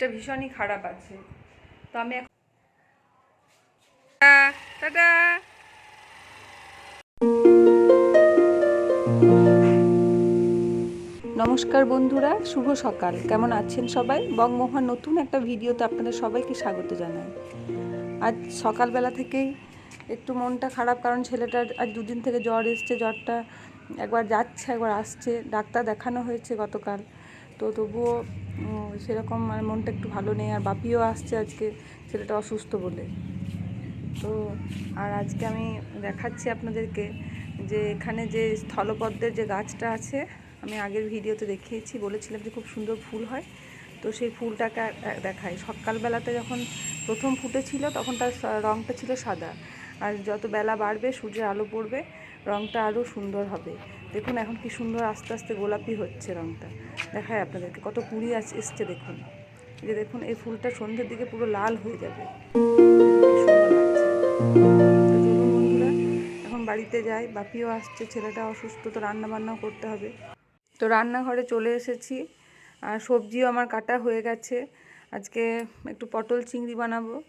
এটা ভীষণই খারাপ আছে। তো আমি এখন নমস্কার বন্ধুরা, শুভ সকাল। কেমন আছেন সবাই? বংমোহন নতুন একটা ভিডিওতে আপনাদের সবাইকে স্বাগত জানাই। আজ সকালবেলা থেকেই একটু মনটা খারাপ, কারণ ছেলেটার আজ দুদিন থেকে জ্বর এসছে, জ্বরটা একবার যাচ্ছে, একবার আসছে। ডাক্তার দেখানো হয়েছে গতকাল। তো তবুও সেরকম মানে মনটা একটু ভালো নেই, আর বাপিও আসছে আজকে, ছেলেটা অসুস্থ বলে। তো, আর আজকে আমি দেখাচ্ছি আপনাদেরকে যে এখানে যে স্থলপদ্মের যে গাছটা আছে, আমি আগের ভিডিওতে দেখিয়েছি, বলেছিলাম যে খুব সুন্দর ফুল হয়। তো সেই ফুলটাকে দেখাই। সকালবেলাতে যখন প্রথম ফুটেছিল, তখন তার রঙটা ছিল সাদা। আর যত বেলা বাড়বে, সূর্যের আলো পড়বে রঙটা আরও সুন্দর হবে। দেখুন এখন কি সুন্দর আস্তে আস্তে গোলাপি হচ্ছে রঙটা দেখায় আপনাদেরকে, কত কুড়ি আস- এসছে দেখুন। যে দেখুন, এই ফুলটা সন্ধ্যের দিকে পুরো লাল হয়ে যাবে। এখন বাড়িতে যাই। বাপিও আসছে, ছেলেটা অসুস্থ, তো রান্না বান্নাও করতে হবে। তো রান্নাঘরে চলে এসেছি। আর সবজিও আমার কাটা হয়ে গেছে। আজকে একটু পটল চিংড়ি বানাবো।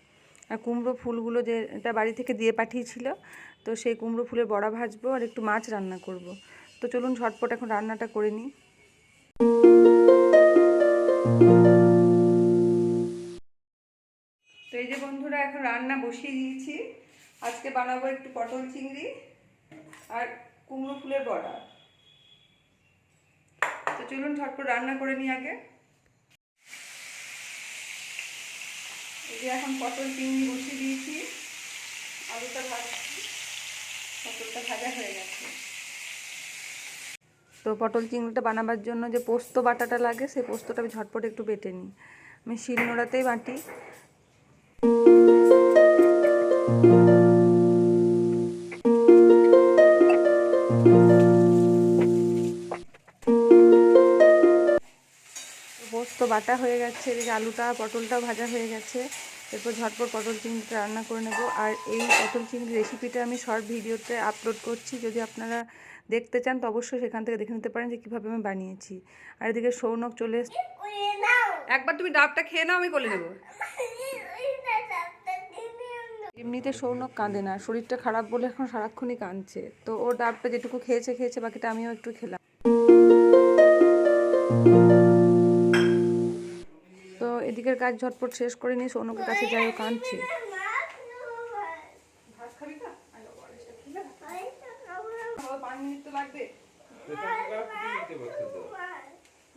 আর কুমড়ো ফুলগুলো যে, এটা বাড়ি থেকে দিয়ে পাঠিয়েছিল। তো সেই কুমড়ো ফুলের বড়া ভাজবো আর একটু মাছ রান্না করব। তো চলুন ঝটপট এখন রান্নাটা করে নিই। তো এই যে বন্ধুরা, এখন রান্না বসিয়ে দিয়েছি। আজকে বানাবো একটু পটল চিংড়ি আর কুমড়ো ফুলের বড়া। তো চলুন ঝটপট রান্না করে নিই আগে। এই যে এখন পটল চিংড়ি বসিয়ে দিয়েছি। আলুটা ভাজছি। পটলটা ভাজা হয়ে গেছে। তো পটল চিংড়িটা বানাবার জন্য যে পোস্ত বাটাটা লাগে, সেই পোস্তটা আমি ঝটপট একটু বেটে নিই। আমি শিল নোড়াতেই বাটি। পোস্ত বাটা হয়ে গেছে এদিকে আলুটা পটলটাও ভাজা হয়ে গেছে। এরপর ঝটপট পটল চিংড়িটা রান্না করে নেব। আর এই পটল চিংড়ি রেসিপিটা আমি শর্ট ভিডিওতে আপলোড করছি। যদি আপনারা দেখতে চান, তো অবশ্যই সেখান থেকে দেখে নিতে পারেন যে কীভাবে আমি বানিয়েছি। আর এদিকে সৌনক চলে একবার তুমি ডাবটা খেয়ে নাও, আমি করে নেব। এমনিতে সৌনক কাঁদে না, শরীরটা খারাপ বলে এখন সারাক্ষণই কাঁদছে। তো ওর ডাবটা যেটুকু খেয়েছে খেয়েছে, বাকিটা আমিও একটু খেলাম। তো এদিকের কাজ ঝটপট শেষ করে নিয়ে সৌনকের কাছে যাই, ও কাঁদছে ভাত খাবি না পাঁচ মিনিট তো লাগবে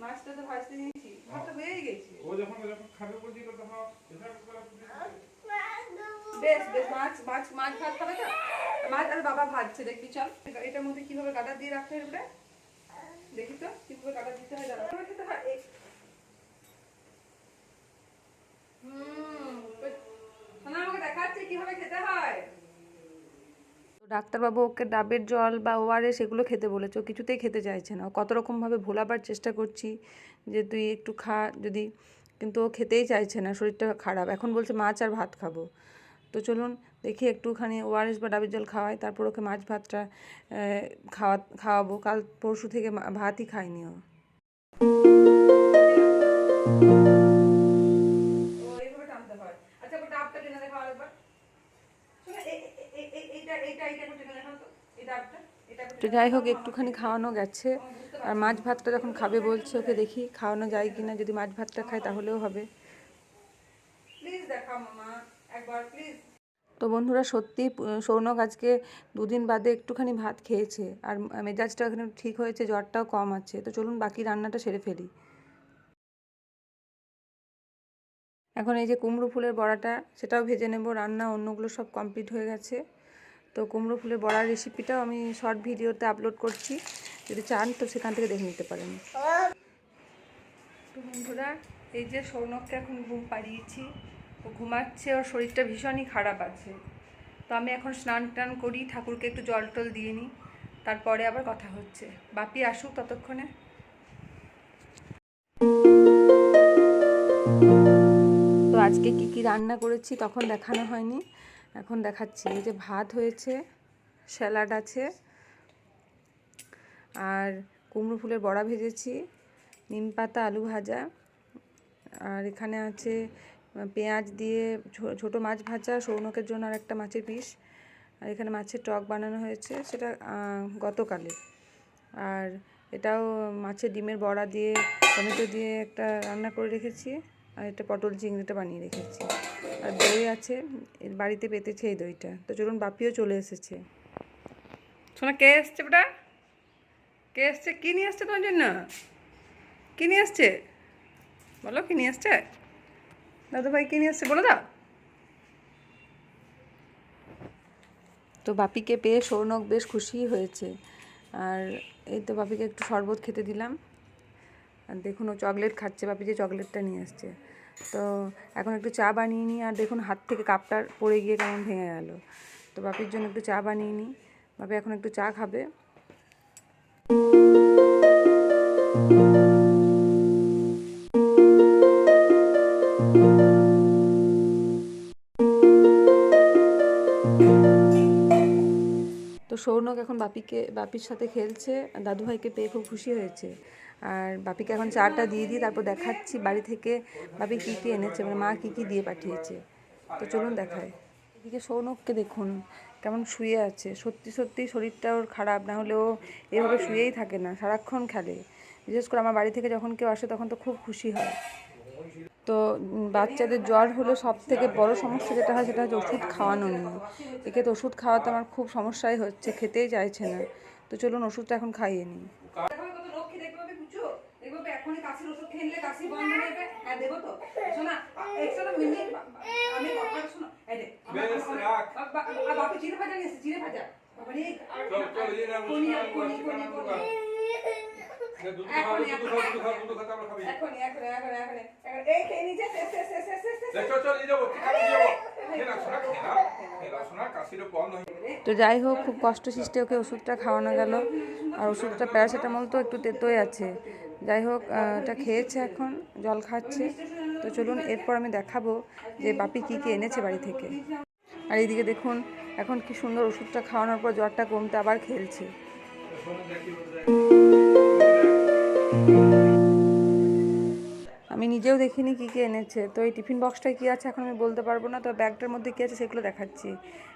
মাছটা তো ভাজতে দিয়েছি ভাতটা হয়েই গেছে ও যখন যখন খাবে বলছিল তখন এভাবে করে ডাক্তারবাবু, ওকে ডাবের জল বা ওআরএস এগুলো খেতে বলেছে। ও কিছুতেই খেতে চাইছে না। কত রকমভাবে ভোলাবার চেষ্টা করছি যে তুই একটু খা, যদি কিন্তু ও খেতেই চাইছে না। শরীরটা খারাপ। এখন বলছে মাছ আর ভাত খাব। তো চলুন দেখি একটুখানি ওআরএস বা ডাবের জল খাওয়াই তারপর ওকে মাছ ভাতটা খাওয়া খাওয়াবো। কাল পরশু থেকে ভাতই খায়নি ও। আচ্ছা তো। যাই হোক একটুখানি খাওয়ানো গেছে। আর মাছ ভাতটা যখন খাবে বলছে ওকে দেখি খাওয়ানো যায় কিনা। যদি মাছ ভাতটা খায় তাহলেও হবে। প্লিজ দেখাও মামা। একবার প্লিজ তো বন্ধুরা সত্যি সৌনক আজকে দুদিন বাদে একটুখানি ভাত খেয়েছে আর মেজাজটা এখানে ঠিক হয়েছে, জ্বরটাও কম আছে। তো চলুন বাকি রান্নাটা সেরে ফেলি। এখন এই যে কুমড়ো ফুলের বড়াটা, সেটাও ভেজে নেব। রান্না অন্যগুলো সব কমপ্লিট হয়ে গেছে। তো কুমড়ো ফুলের বড়ার রেসিপিটাও আমি শর্ট ভিডিওতে আপলোড করছি। যদি চান তো সেখান থেকে দেখে নিতে পারেন। তো বন্ধুরা, এই যে সৌনককে এখন ঘুম পাড়িয়েছি। ও ঘুমাচ্ছে, ওর শরীরটা ভীষণই খারাপ আছে। তো আমি এখন স্নান টান করি, ঠাকুরকে একটু জল টল দিয়ে নিই, তারপরে আবার কথা হচ্ছে। বাপি, আসুক ততক্ষণে। তো আজকে কি কি রান্না করেছি তখন দেখানো হয়নি। এখন দেখাচ্ছি, এই যে ভাত হয়েছে, স্যালাড আছে, আর কুমড়ো ফুলের বড়া ভেজেছি, নিম পাতা, আলু ভাজা, আর এখানে আছে পেঁয়াজ দিয়ে ছোট মাছ ভাজা, সৌনকের জন্য আর একটা মাছের পিস। আর এখানে মাছের টক বানানো হয়েছে, সেটা গতকালে। আর এটাও মাছের ডিমের বড়া দিয়ে, টমেটো দিয়ে একটা রান্না করে রেখেছি, আর একটা পটল চিংড়িটা বানিয়ে রেখেছি। আর দই আছে বাড়িতে পেতেছে এই দইটা। তো চলুন, বাপিও চলে এসেছে। শোনা, কে এসছে ওটা? কে এসছে? কী নিয়ে আসছে তোমার জন্য? কী নিয়ে আসছে বলো, কী নিয়ে আসছে দাদু ভাই কী নিয়ে আসছে, বলো দাও। তো বাপিকে পেয়ে সৌনক বেশ খুশি হয়েছে। আর এই তো বাপিকে একটু শরবত খেতে দিলাম। আর দেখুন ও চকলেট খাচ্ছে, বাপি যে চকলেটটা নিয়ে আসছে। তো এখন একটু চা বানিয়ে নিই, আর দেখুন হাত থেকে কাপটা পড়ে গিয়ে কেমন ভেঙে গেল। তো বাপির জন্য একটু চা বানিয়ে নিই। বাপি এখন একটু চা খাবে। তো সৌনক এখন বাপিকে, বাপির সাথে খেলছে, দাদুভাইকে পেয়ে খুব খুশি হয়েছে। আর বাপিকে এখন চাটা দিয়ে দিই তারপর দেখাচ্ছি বাড়ি থেকে বাপি কী কী এনেছে মানে মা কী কী দিয়ে পাঠিয়েছে। তো চলুন দেখায় এদিকে সৌনককে দেখুন, কেমন শুয়ে আছে। সত্যি সত্যি শরীরটা ওর খারাপ, না হলে ও এভাবে শুয়েই থাকে না, সারাক্ষণ খেলে। বিশেষ করে আমার বাড়ি থেকে যখন কেউ আসে তখন তো খুব খুশি হয়। তো বাচ্চাদের জ্বর হলে সব থেকে বড় সমস্যা যেটা হয় সেটা হচ্ছে ওষুধ খাওয়ানো নিয়ে। একে তো ওষুধ খাওয়াতে আমার খুব সমস্যাই হচ্ছে খেতেই চাইছে না। তো চলুন ওষুধটা এখন খাইয়ে নিই। এখনই কাশির ওষুধ খেয়ে কাশি বন্ধ যাবে। দেবো তো। শোনা একশোটা মিনিট আমি তো যাই হোক খুব কষ্ট সৃষ্টি ওকে ওষুধটা খাওয়ানো গেল। আর ওষুধটা প্যারাসিটামল তো একটু তেতোই আছে। যাই হোক এটা খেয়েছে এখন জল খাচ্ছে। তো চলুন এরপর আমি দেখাবো যে বাপি কী কী এনেছে বাড়ি থেকে। আর এইদিকে দেখুন এখন কি সুন্দর ওষুধটা খাওয়ানোর পর জ্বরটা কমতে আবার খেলছে। আমি নিজেও দেখিনি কী কী এনেছে। তো এই টিফিন বক্সটায় কী আছে এখন আমি বলতে পারব না। তো ব্যাগটার মধ্যে কী আছে সেগুলো দেখাচ্ছি।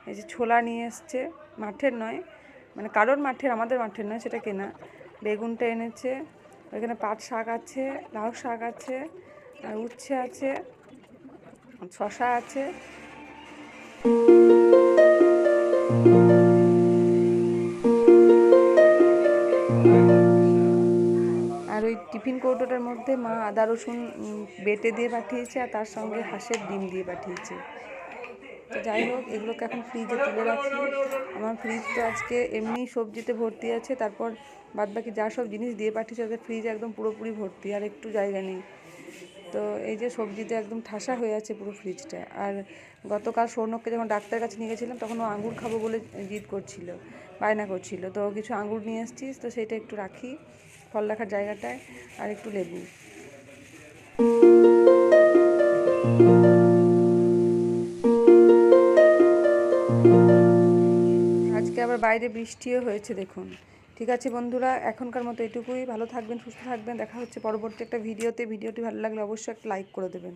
এই যে ছোলা নিয়ে এসছে। মাঠের নয়। মানে কারোর মাঠের, আমাদের মাঠের নয় সেটা কেনা। বেগুনটা এনেছে। ওইখানে পাট শাক আছে, লাউ শাক আছে, আর উচ্ছে আছে শশা আছে। টিফিন কৌটোটার মধ্যে মা আদা রসুন বেটে দিয়ে পাঠিয়েছে আর তার সঙ্গে হাঁসের ডিম দিয়ে পাঠিয়েছে। তো যাই হোক, এগুলোকে এখন ফ্রিজে তুলে রাখছি আমার ফ্রিজ তো আজকে এমনি সবজিতে ভর্তি আছে, তারপর বাদবাকি যা সব জিনিস দিয়ে পাঠিয়েছে তাদের ফ্রিজ একদম পুরোপুরি ভর্তি, আর একটু জায়গা নেই। তো এই যে সবজিতে একদম ঠাসা হয়ে আছে পুরো ফ্রিজটা আর গতকাল সৌনককে যখন ডাক্তারের কাছে নিয়ে গেছিলাম, তখন ও আঙুর খাব বলে জিদ করছিল, বায়না করছিল। তো কিছু আঙুর নিয়ে এসেছিস, তো সেটা একটু রাখি। ফল রাখার জায়গাটায় আর একটু লেবু। আজকে আবার বাইরে বৃষ্টিও হয়েছে, দেখুন। ঠিক আছে বন্ধুরা, এখনকার মতো এটুকুই। ভালো থাকবেন, সুস্থ থাকবেন। দেখা হচ্ছে পরবর্তী একটা ভিডিওতে। ভিডিওটি ভালো লাগলে অবশ্যই একটা লাইক করে দেবেন।